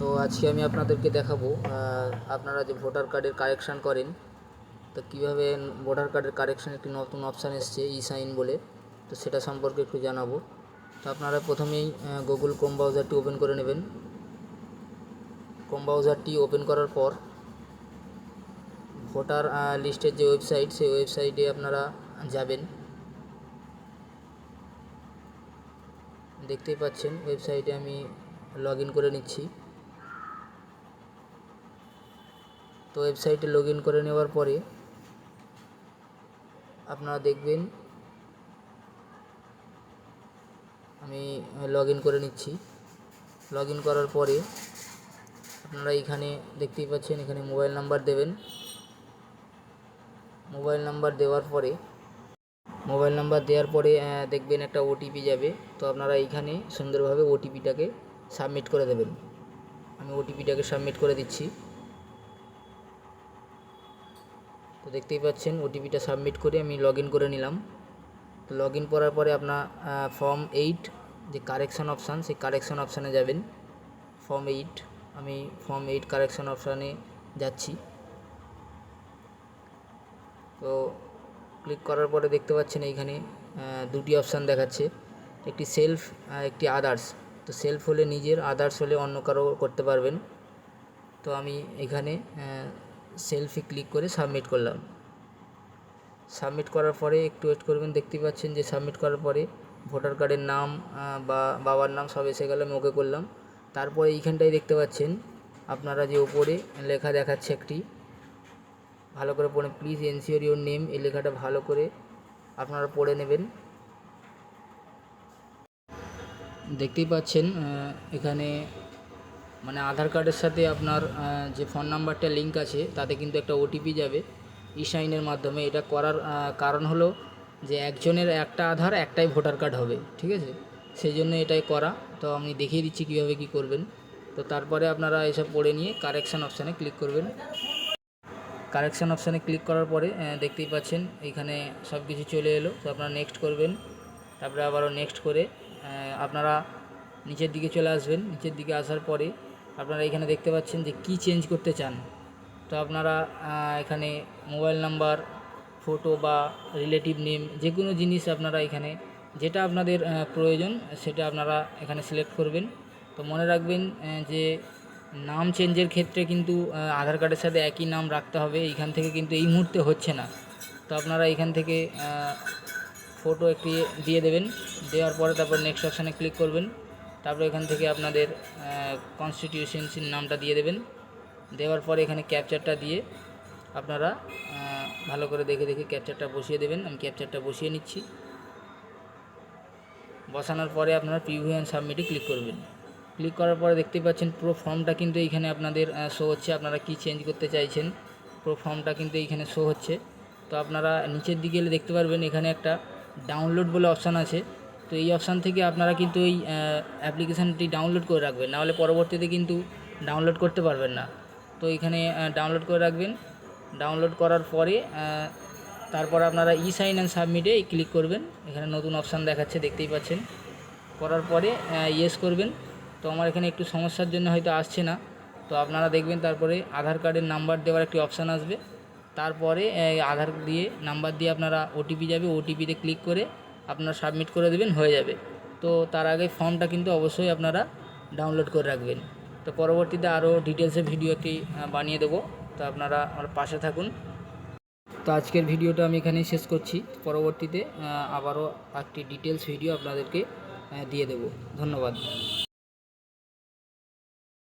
তো আজকে আমি আপনাদেরকে দেখাবো আপনারা যে ভোটার কার্ডের কারেকশান করেন, তো কীভাবে ভোটার কার্ডের কারেকশান একটি নতুন অপশান এসছে ই সাইন বলে, তো সেটা সম্পর্কে একটু জানাব। তো আপনারা প্রথমেই গুগল ক্রোম ব্রাউজারটি ওপেন করে নেবেন। ক্রোম ব্রাউজারটি ওপেন করার পর, ভোটার লিস্টের যে ওয়েবসাইট, সেই ওয়েবসাইটে আপনারা যাবেন। দেখতেই পাচ্ছেন, ওয়েবসাইটে আমি লগ করে নিচ্ছি। তো ওয়েবসাইটে লগ ইন করে নেওয়ার পরে আপনারা দেখবেন আমি লগ ইন করে নিচ্ছি। লগ ইন করার পরে আপনারা এখানে দেখতেই পাচ্ছেন, এখানে মোবাইল নাম্বার দেবেন। মোবাইল নাম্বার দেওয়ার পরে মোবাইল নাম্বার দেওয়ার পরে দেখবেন একটা ওটিপি যাবে। তো আপনারা এইখানে সুন্দরভাবে ওটিপিটাকে সাবমিট করে দেবেন। আমি ওটিপিটাকে সাবমিট করে দিচ্ছি। তো দেখতেই পাচ্ছেন ওটিপিটা সাবমিট করে আমি লগ করে নিলাম। তো লগ করার পরে আপনার ফর্ম এইট যে কারেকশান অপশান সেই কারেকশান অপশানে যাবেন। ফর্ম এইট আমি ফর্ম এইট কারেকশান অপশানে যাচ্ছি। তো ক্লিক করার পরে দেখতে পাচ্ছেন এইখানে দুটি অপশান দেখাচ্ছে। একটি সেলফ একটি আদার্স তো সেলফ হলে নিজের আদার্স হলে অন্য কারও করতে পারবেন। তো আমি এখানে সেলফি ক্লিক করে সাবমিট করলাম। সাবমিট করার পরে একটু ওয়েট করবেন, দেখতেই পাচ্ছেন যে সাবমিট করার পরে ভোটার কার্ডের নাম বা বাবার নাম সব এসে গেল, আমি ওকে করলাম। তারপরে এইখানটায় দেখতে পাচ্ছেন আপনারা যে ওপরে লেখা দেখাচ্ছে একটি, ভালো করে পড়ে প্লিজ এনসিওর ইউর নেম এই লেখাটা ভালো করে আপনারা পড়ে নেবেন। দেখতেই পাচ্ছেন এখানে মানে আধার কার্ডের সাথে আপনার যে ফোন নাম্বারটা লিঙ্ক আছে, তাতে কিন্তু একটা ওটিপি যাবে ই সাইনের মাধ্যমে। এটা করার কারণ হলো যে একজনের একটা আধার, একটাই ভোটার কার্ড হবে, ঠিক আছে? সেই জন্য এটাই করা। তো আমি দেখিয়ে দিচ্ছি কীভাবে কী করবেন। তো তারপরে আপনারা এসব পড়ে নিয়ে কারেকশান অপশানে ক্লিক করবেন। কারেকশান অপশানে ক্লিক করার পরে দেখতেই পাচ্ছেন, এখানে সব কিছু চলে এলো। তো আপনারা নেক্সট করবেন। তারপরে আবারও নেক্সট করে আপনারা নিচের দিকে চলে আসবেন। নিচের দিকে আসার পরে আপনারা এখানে দেখতে পাচ্ছেন যে কি চেঞ্জ করতে চান। তো আপনারা এখানে মোবাইল নাম্বার ফটো বা রিলেটিভ নেম যে কোনো জিনিস আপনারা এখানে, যেটা আপনাদের প্রয়োজন সেটা আপনারা এখানে সিলেক্ট করবেন। তো মনে রাখবেন যে নাম চেঞ্জের ক্ষেত্রে কিন্তু আধার কার্ডের সাথে একই নাম রাখতে হবে, এইখান থেকে কিন্তু এই মুহূর্তে হচ্ছে না। তো আপনারা এখান থেকে ফটো একটি দিয়ে দেবেন, দেওয়ার পরে তারপর নেক্সট অপশানে ক্লিক করবেন। তারপর এখান থেকে আপনাদের কনস্টিটিউশনসির নামটা দিয়ে দেবেন। দেওয়ার পরে এখানে ক্যাপচারটা দিয়ে আপনারা ভালো করে দেখে দেখে ক্যাপচারটা বসিয়ে দেবেন। আমি ক্যাপচারটা বসিয়ে নিচ্ছি। বসানোর পরে আপনারা প্রিভিউ অ্যান্ড সাবমিটে ক্লিক করবেন। ক্লিক করার পরে দেখতেই পাচ্ছেন পুরো ফর্মটা কিন্তু এইখানে আপনাদের শো হচ্ছে। আপনারা কি চেঞ্জ করতে চাইছেন, পুরো ফর্মটা কিন্তু এইখানে শো হচ্ছে। তো আপনারা নিচের দিকে এলে দেখতে পারবেন, এখানে একটা ডাউনলোড বলে অপশান আছে। তো এই অপশান থেকে আপনারা কিন্তু এই অ্যাপ্লিকেশানটি ডাউনলোড করে রাখবেন। নাহলে পরবর্তীতে কিন্তু ডাউনলোড করতে পারবেন না। তো এখানে ডাউনলোড করে রাখবেন। ডাউনলোড করার পরে তারপর আপনারা ই সাইন অ্যান্ড সাবমিটে ক্লিক করবেন। এখানে নতুন অপশান দেখাচ্ছে, দেখতেই পাচ্ছেন। করার পরে ইয়েস করবেন। তো আমার এখানে একটু সমস্যার জন্য হয়তো আসছে না। তো আপনারা দেখবেন তারপরে আধার কার্ডের নাম্বার দেওয়ার একটি অপশান আসবে। তারপরে আধার দিয়ে নাম্বার দিয়ে আপনারা ওটিপি যাবে। ওটিপিতে ক্লিক করে আপনারা সাবমিট করে দেবেন, হয়ে যাবে। তো তার আগে ফর্মটা কিন্তু অবশ্যই আপনারা ডাউনলোড করে রাখবেন। তো পরবর্তীতে আরও ডিটেলসে ভিডিও একটি বানিয়ে দেবো। তো আপনারা আমার পাশে থাকুন। তো আজকের ভিডিওটা আমি এখানেই শেষ করছি। পরবর্তীতে আবারও একটি ডিটেলস ভিডিও আপনাদেরকে দিয়ে দেবো। ধন্যবাদ।